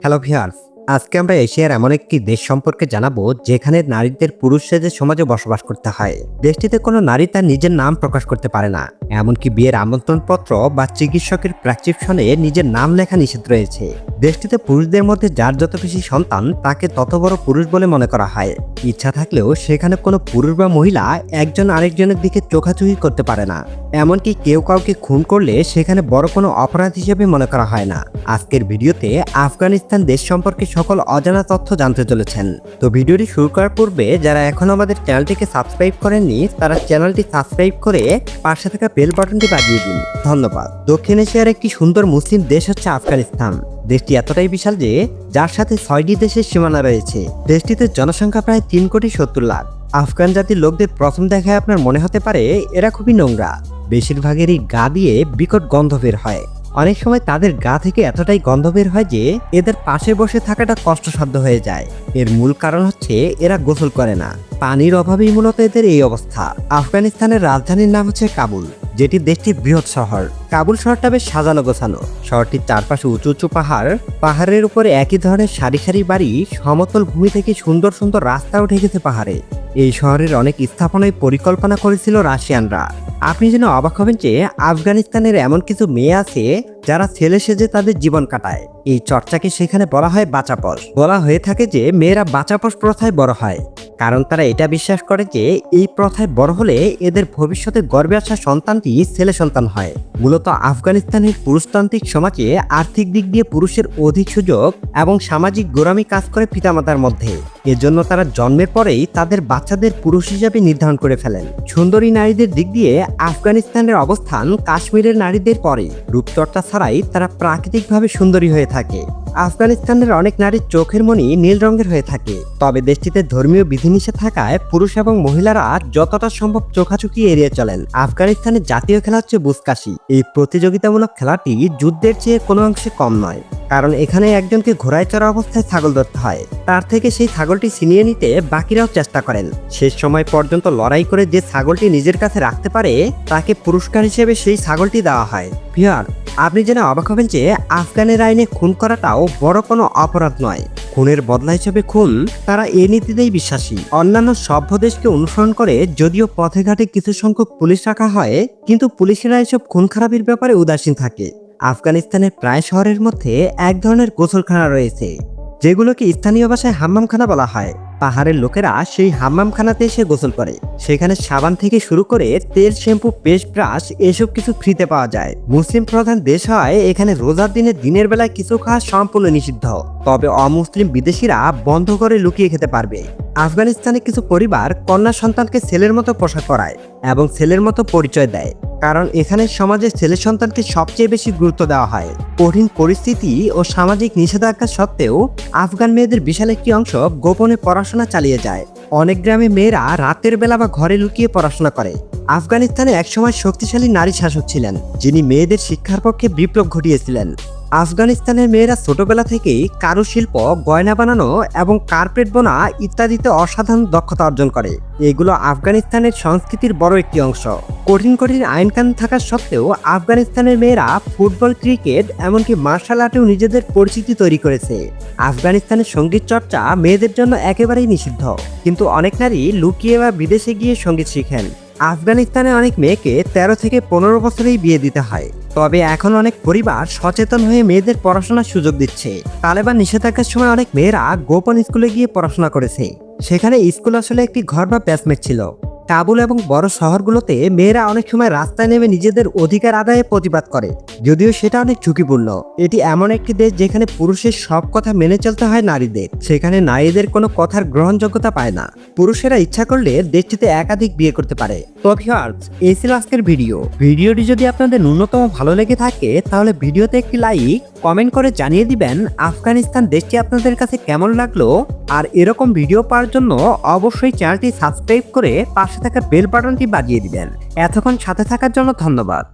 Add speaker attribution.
Speaker 1: Hello viewers আজকে আমরা এশিয়ার এমন একটি দেশ সম্পর্কে জানাব, যেখানে নারীদের পুরুষ সেজে সমাজে বসবাস করতে হয়। দেশটিতে কোনো নারী তার নিজের নাম প্রকাশ করতে পারে না। এমনকি বিয়ের আমন্ত্রণপত্র বা চিকিৎসকের প্রেসক্রিপশনে নিজের নাম লেখা নিষেধ রয়েছে। দেশটিতে পুরুষদের মধ্যে যার যত বেশি সন্তান, তাকে তত বড় পুরুষ বলে মনে করা হয়। ইচ্ছা থাকলেও সেখানে কোনো পুরুষ বা মহিলা একজন আরেকজনের দিকে চোখাচুহি করতে পারে না। এমনকি কেউ কাউকে খুন করলে সেখানে বড় কোনো অপরাধ হিসেবে মনে করা হয় না। আজকের ভিডিওতে আফগানিস্তান দেশ সম্পর্কে সকল অজানা তথ্য জানতে চলেছেন। তো ভিডিওটি শুরু করার পূর্বে যারা এখন আমাদের চ্যানেলটিকে সাবস্ক্রাইব করেননি, তারা চ্যানেলটি সাবস্ক্রাইব করে পাশে থাকা বেল বাটনটি বাজিয়ে দিন। ধন্যবাদ। দক্ষিণ এশিয়ার একটি সুন্দর মুসলিম দেশ হচ্ছে আফগানিস্তান। দেশটি এতটাই বিশাল যে যার সাথে ছয়টি দেশের সীমানা রয়েছে। দেশটিতে জনসংখ্যা প্রায় তিন কোটি সত্তর লাখ। আফগান জাতির লোকদের প্রথম দেখায় আপনার মনে হতে পারে, এরা খুবই নোংরা। বেশিরভাগেরই গা দিয়ে বিকট গন্ধ বের হয়। অনেক সময় তাদের গা থেকে এতটাই গন্ধ বের হয় যে এদের পাশে বসে থাকাটা কষ্টসাধ্য হয়ে যায়। এর মূল কারণ হচ্ছে এরা গোসল করে না। পানির অভাবেই মূলত এদের এই অবস্থা। আফগানিস্তানের রাজধানীর নাম হচ্ছে কাবুল। যেটি দেশটির বৃহৎ শহর। কাবুল শহরটা বেশ সাজানো গোছানো। শহরটির চারপাশে উঁচু উঁচু পাহাড়। পাহাড়ের উপরে একই ধরনের সারি সারি বাড়ি। সমতল ভূমি থেকে সুন্দর সুন্দর রাস্তা উঠে গেছে পাহাড়ে। এই শহরের অনেক স্থাপনায় পরিকল্পনা করেছিল রাশিয়ানরা। আপনি যেন অবাক হবেন যে আফগানিস্তানের এমন কিছু মেয়ে আছে, যারা ছেলে সেজে তাদের জীবন কাটায়। এই চর্চাকে সেখানে বলা হয় বাচাপস বলা হয়ে থাকে যে মেয়েরা বাচাপস প্রথায় বড় হয়। কারণ তারা এটা বিশ্বাস করে যে এই প্রথায় বড় হলে এদের ভবিষ্যতে গর্বে আসা সন্তানটি ছেলে সন্তান হয়। মূলত আফগানিস্তানের পুরুষতান্ত্রিক সমাজে আর্থিক দিক দিয়ে পুরুষের অধিক সুযোগ এবং সামাজিক গোড়ামি কাজ করে পিতামাতার মধ্যে। এজন্য তারা জন্মের পরেই তাদের বাচ্চাদের পুরুষ হিসাবে নির্ধারণ করে ফেলেন। সুন্দরী নারীদের দিক দিয়ে আফগানিস্তানের অবস্থান কাশ্মীরের নারীদের পরে। রূপচর্চা ছাড়াই তারা প্রাকৃতিকভাবে সুন্দরী হয়ে থাকে। আফগানিস্তানের অনেক নারীর চোখের মনি নীল রঙের হয়ে থাকে। তবে দেশটিতে ধর্মীয় বিধিনিষেধ থাকায় পুরুষ এবং মহিলারা যতটা সম্ভব চোখাচুকি এড়িয়ে চলেন। আফগানিস্তানের জাতীয় খেলা হচ্ছে বুসকাশি। এই প্রতিযোগিতামূলক খেলাটি যুদ্ধের চেয়ে কোনো অংশে কম নয়। কারণ এখানে একজনকে ঘোড়ায় চড়া অবস্থায় ছাগল ধরতে হয়। তার থেকে সেই ছাগলটি ছিনিয়ে নিতে বাকিরাও চেষ্টা করেন। শেষ সময় পর্যন্ত লড়াই করে যে ছাগলটি নিজের কাছে রাখতে পারে, তাকে পুরস্কার হিসেবে সেই ছাগলটি দেওয়া হয়। ভিয়ার আপনি জেনে অবাক হবেন যে আফগানের আইনে খুন করাটাও বড় কোনো অপরাধ নয়। খুনের বদলা হিসেবে খুন, তারা এই নীতিতেই বিশ্বাসী। অন্যান্য সভ্য দেশকে অনুসরণ করে যদিও পথে ঘাটে কিছু সংখ্যক পুলিশ রাখা হয়, কিন্তু পুলিশেরা এসব খুন খারাপির ব্যাপারে উদাসীন থাকে। আফগানিস্তানের প্রায় শহরের মধ্যে এক ধরনের গোসলখানা রয়েছে, যেগুলোকে স্থানীয় ভাষায় হাম্মামখানা বলা হয়। পাহাড়ের লোকেরা সেই হাম্মামখানাতে এসে গোসল করে। সেখানে সাবান থেকে শুরু করে তেল, শ্যাম্পু পেস্ট ব্রাশ এসব কিছু ফ্রিতে পাওয়া যায়। মুসলিম প্রধান দেশ হয়, এখানে রোজার দিনে দিনের বেলায় কিছু খাওয়া সম্পূর্ণ নিষিদ্ধ। তবে অমুসলিম বিদেশিরা বন্ধ করে লুকিয়ে খেতে পারবে। আফগানিস্তানে কিছু পরিবার কন্যা সন্তানকে ছেলের মতো পোশাক করায় এবং ছেলের মতো পরিচয় দেয়। কারণ এখানে সমাজে ছেলে সন্তানকে সবচেয়ে বেশি গুরুত্ব দেওয়া হয়। কঠিন পরিস্থিতি ও সামাজিক নিষেধাজ্ঞা সত্ত্বেও আফগান মেয়েদের বিশাল একটি অংশ গোপনে পড়াশোনা চালিয়ে যায়। অনেক গ্রামে মেয়েরা রাতের বেলা বা ঘরে লুকিয়ে পড়াশোনা করে। আফগানিস্তানে একসময় শক্তিশালী নারী শাসক ছিলেন, যিনি মেয়েদের শিক্ষার পক্ষে বিপ্লব ঘটিয়েছিলেন। আফগানিস্তানের মেয়েরা ছোটবেলা থেকেই কারুশিল্প, গয়না বানানো এবং কার্পেট বোনা ইত্যাদিতে অসাধারণ দক্ষতা অর্জন করে। এগুলো আফগানিস্তানের সংস্কৃতির বড় একটি অংশ। কঠিন কঠিন আইনকানুন থাকা সত্ত্বেও আফগানিস্তানের মেয়েরা ফুটবল, ক্রিকেট এমনকি মার্শাল আর্টেও নিজেদের পরিচিতি তৈরি করেছে। আফগানিস্তানের সংগীত চর্চা মেয়েদের জন্য একেবারেই নিষিদ্ধ। কিন্তু অনেক নারী লুকিয়ে বা বিদেশে গিয়ে সংগীত শিখেন। আফগানিস্তানে অনেক মেয়েকে তেরো থেকে পনেরো বছরেই বিয়ে দিতে হয়। তবে এখন অনেক পরিবার সচেতন হয়ে মেয়েদের পড়াশোনার সুযোগ দিচ্ছে। তালেবান নিষেধাজ্ঞার সময় অনেক মেয়েরা গোপন স্কুলে গিয়ে পড়াশোনা করেছে। সেখানে স্কুল আসলে একটি ঘর বা প্যাসমেট ছিল। কাবুল এবং বড় শহরগুলোতে মেয়েরা অনেক সময় রাস্তায় নেমে নিজেদের অধিকার আদায়ে প্রতিবাদ করে। যদিও সেটা অনেক ঝুঁকিপূর্ণ। এটি এমন একটি দেশ যেখানে পুরুষের সব কথা মেনে চলতে হয় নারীদের। সেখানে নারীদের কোনো কথার গ্রহণযোগ্যতা পায় না। পুরুষেরা ইচ্ছা করলে দেশটিতে একাধিক বিয়ে করতে পারে। তো এই ছিল আজকের ভিডিও। ভিডিওটি যদি আপনাদের ন্যূনতম ভালো লেগে থাকে, তাহলে ভিডিওতে একটি লাইক কমেন্ট করে জানিয়ে দিবেন আফগানিস্তান দেশটি আপনাদের কাছে কেমন লাগল? আর এরকম ভিডিও পাওয়ার জন্য অবশ্যই চ্যানেলটি সাবস্ক্রাইব করে পাশে থাকা বেল বাটনটি বাজিয়ে দিবেন। এতক্ষণ সাথে থাকার জন্য ধন্যবাদ।